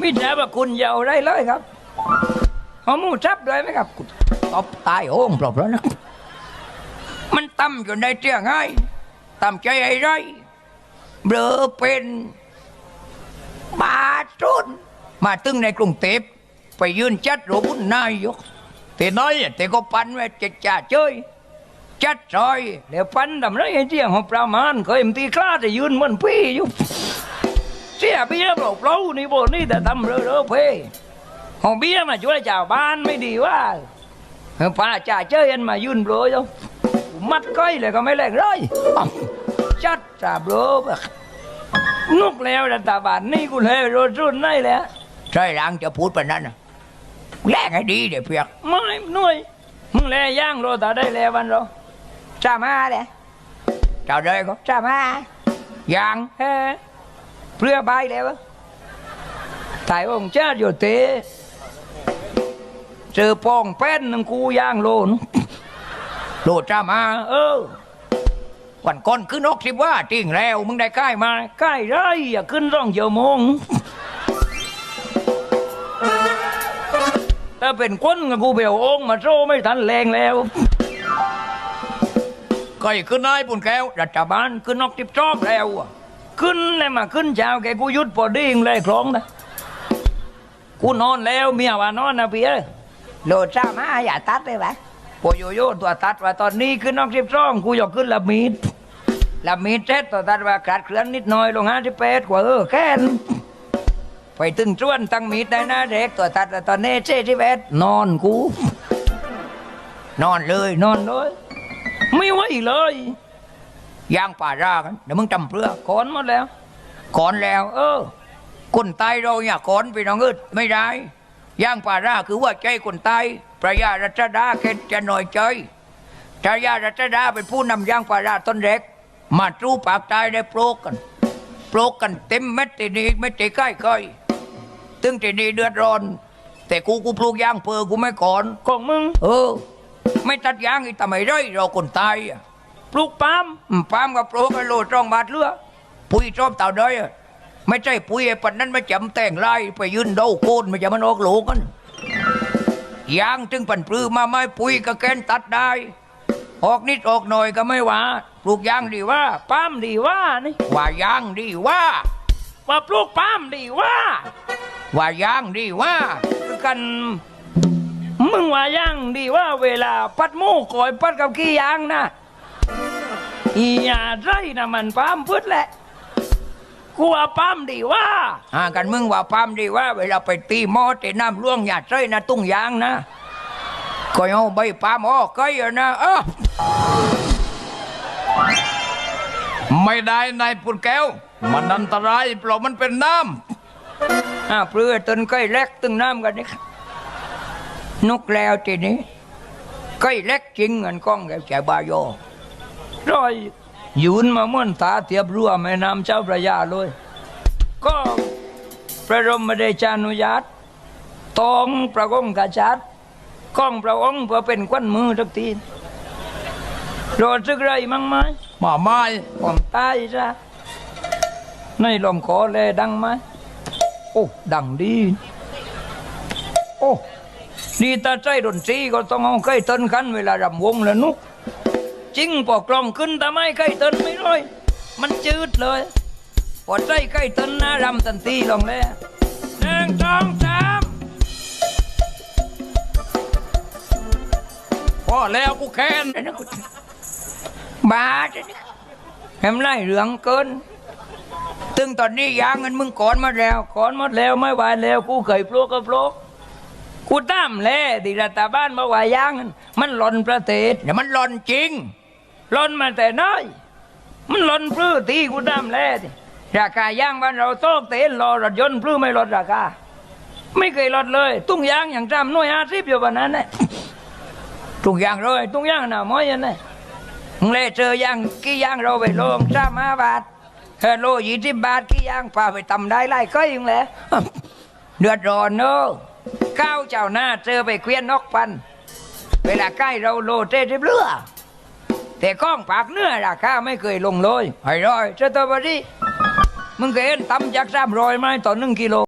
มิแต่ว่าคุณอยาวได้เลยครับเอาหมูจับด้วยไหมครับตบตายโอ่งปลอบแล้วนะมันตั้มอยู่ในเตียงไงตั้มใจไอ้ไรเบลอเป็นบาจุนมาตึงในกรุงเทพไปยืนจัดโรบุญนายกแต่น้อยแต่ก็ปันไว้จะจ่าเจ้ยจัดซอยเดี๋ยวฟันดำไรไอ้เจียงของประมาณเคยมตีคลาจะยืนเหมือนพี่อยู่ เสียเบี้ยเปล่าเปล่านี่โบนี่แต่ทำเรอเรอเพ่ของเบี้ยมาช่วยชาวบ้านไม่ดีว่าเออป้าจ่าเจอยันมายืนเบลออยู่มัดก้อยเลยก็ไม่แรงเลยอ้าวจัดจ่าเบลอแบบนุกแล้วรัฐบาลนี่กูเลยรถรุ่นนี่แหละใช่หลังจะพูดแบบนั้นน่ะแลกให้ดีเดี๋ยวเพียกไม่หน่วยมึงแลย่างโรตาได้แล้ววันเราจ้ามาเลย chào đời có จ้ามายังเฮ้ เพื่อไปเลยวะถ่ายองค์เจ้าอยู่เตะเจอปองแป้นนึงกูย่างโลนโลจ้ามา เออ วันก่อนขึ้นนกสิบว่าจริงแล้ว มึงได้ใกล้มาใกล้ไรอย่าขึ้นร่องเยอะโมงถ้าเป็นคนกับกูเบลองค์มาโซ่ไม่ทันแรงแล้วก็อีกขึ้นนายปุ่นแก้วรัฐบาลขึ้นนอกติบชอบแล้วอะ ขึ้นเลยมาขึ้นเช้าแกกูหยุดพอดีงเลยครองนะกูนอนแล้วเมียว่านอนนะพี่เอ้ยโหลดจ้ามาอย่าตัดเลยไหมปโยโย่ตัวตัดว่าตอนนี้ขึ้นนอกติบช่องกูอยากขึ้นละมีดละมีดเซ็ตตัวตัดว่าขาดเคลื่อนนิดหน่อยลงห้าสิบแปดกว่าเออแค่นไปตึงจ้วนตั้งมีดได้นะเด็กตัวตัดว่าตอนนี้เจ็ดสิบเอ็ดนอนกู นอนเลยนอนเลย ไม่ไหวเลย ย่างป่ารากันเดี๋ยวมึงจำเพื่อก่อนหมดแล้วก่อนแล้ว เออ คนตายเราอย่าก่อนพี่น้องเอ้ยไม่ได้ย่างป่าราคือว่าใจคนตายพระยารัชดาเข็นจะหน่อยใจพระยารัชดาเป็นผู้นำย่างป่าราต้นเล็ก มาจูปากตายได้โปรกกันโปรกกันเต็มเม็ดทีนี้ไม่ตีใกล้ก้อยตึงทีนี้เดือดร้อน แต่กูกูปลูกย่างเพอกูไม่ก่อนของมึง เออ ไม่ตัดยางอีทำไมไรเราคนตายอะ ปลูกปาล์มอืมปาล์มกับปลูกไอ้โลตรองบาทเรือปุ๋ยชอบเต่าด้อยอะไม่ใช่ปุ๋ยไอ้ปันนั้นไม่จำแต่งไล่ไปยืนเดาโคนไม่จะมันออกหลูกกันยางจึงปันปลือมาไม่ปุ๋ยก็แกนตัดได้ ออกนิดออกหน่อยก็ไม่ว่าปลูกยางดีว่าปาล์มดีว่านี่ว่ายางดีว่าว่าปลูกปาล์มดีว่า ว่ายางดีว่าคือกัน มึงว่ายังดีว่าเวลาปัดหมูก่อยปัดกับขี้ยางนะ อีหยาไรนะมันปามพืชแหละกูว่าปามดีว่าอ่ากันมึงว่าปามดีว่า เวลาไปตีหม้อตีน้ำล่วงหยาไรนะตุ้งยางนะก็เอาใบปามออกไกอะนะเออไม่ได้นายปุ่นแก้ว มันอันตรายเพราะมันเป็นน้ำอ่าเปลือต้นไก่เล็กตึงน้ำกันนี่นกแล้วทีนี้ไก่เล็กจริงเงินกล้องแกแกบายอ ร้อยยืนมาเหมือนตาเทียบรั้วแม่น้ำเจ้าพระยาเลย ก็พระรมเดชานุญาตตองพระองค์กษัตริย์ก้องพระองค์เพื่อเป็นควันมือทุกทีรอซึกไรมั่งไหมมาไม้ผมตายซะในลมขอแลดังไหมโอ้ดังดี โอ้นี่ตาใจดนตรีก็ต้องเอาใกล้ต้นกันเวลารำวงแล้วนุก จริงพอกลองขึ้นทำไมใกล้ต้นไม่ร้อยมันจืดเลยพอใจใกล้ต้นนะรำตันตีลงแล้วหนึ่งสองสามพอแล้วกูแค้นบาทเห็นไรเหลืองเกินตึงตอนนี้ยางเงินมึงก่อนมาแล้วก่อนมดแล้วไม่ไหวแล้วกูเคยปลูกก็ปลูกกูตามแล้ที่รัฐบาลมาว่ายางนั้นมันหล่นประเทศเนี่ยมันหล่นจริง ล่นมาแต่น้อย มันล่นพลื้ตีกูตามแล้ที่ราคายางบ้านเราโตกเตนรอรถยนต์พลื้ไม่ลดราคาไม่เคยลดเลย ตุ้งยางอย่างจำน่วยห้าสิบอยู่วันนั้นเนี่ยตุ้งยางเลยตุ้งยางหน่าม้อยยันเนี่ยมึงเลยเจอย่างกี่ยางเราไปลงสามาบาทเฮอโลยี่สิบบาทกี่ยางพาไปตำได้ไล่ก้อยยังแหละเดือดร้อนเนอะก้าวเจ้าหน้าเจอไปเควียนนกปัน เวลาใกล้เราโลเต้เรือ แต่ก้องปากเนื้อราคาไม่เคยลงเลยไอ้ร้อยเจ้าตัวบดีมึงเคยเห็นตำจากสามร้อยไหมต่อหนึ่งกิโล